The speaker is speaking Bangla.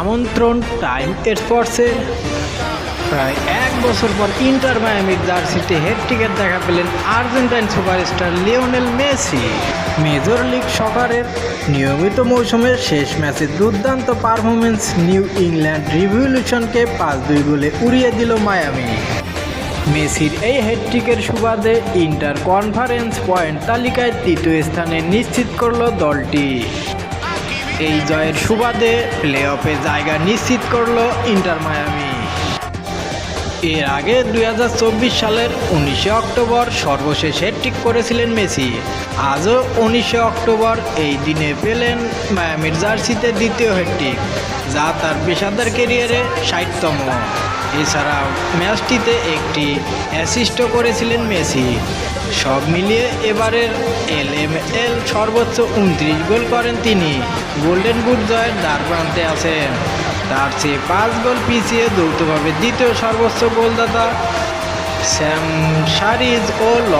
আমন্ত্রণ টাইম স্পোর্টসে প্রায় এক বছর পর ইন্টার মায়ামির জার্সিতে হেড টিকেট দেখা পেলেন Argentine superstar Lionel Messi. Major league সকারের নিয়মিত মৌসুমের শেষ ম্যাচে দুর্দান্ত পারফরমেন্স নিউ ইংল্যান্ড রিভলিউশনকে পাঁচ দুই গোলে উড়িয়ে দিল মায়ামি। মেসির এই হেডট্রিকের সুবাদে ইন্টার কনফারেন্স পয়েন্ট তালিকায় তৃতীয় স্থানে নিশ্চিত করল দলটি। এই জয়ের সুবাদে প্লে অফে জায়গা নিশ্চিত করল ইন্টার মায়ামি। এর আগে দু হাজার চব্বিশ সালের উনিশে অক্টোবর সর্বশেষ হ্যাট্রিক করেছিলেন মেসি। আজও উনিশে অক্টোবর এই দিনে পেলেন মায়ামির জার্সিতে দ্বিতীয় হ্যাট্রিক যা তার পেশাদার কেরিয়ারে ষাটতম। এছাড়াও ম্যাচটিতে একটি অ্যাসিস্টও করেছিলেন মেসি। সব মিলিয়ে এবারের এল এম এল সর্বোচ্চ উনত্রিশ গোল করেন তিনি। গোল্ডেন বুট জয়ের দ্বার প্রান্তে আছেন। তার চেয়ে পাঁচ গোল পিছিয়ে যৌথভাবে দ্বিতীয় সর্বোচ্চ গোলদাতা স্যাম সারিজ ও ল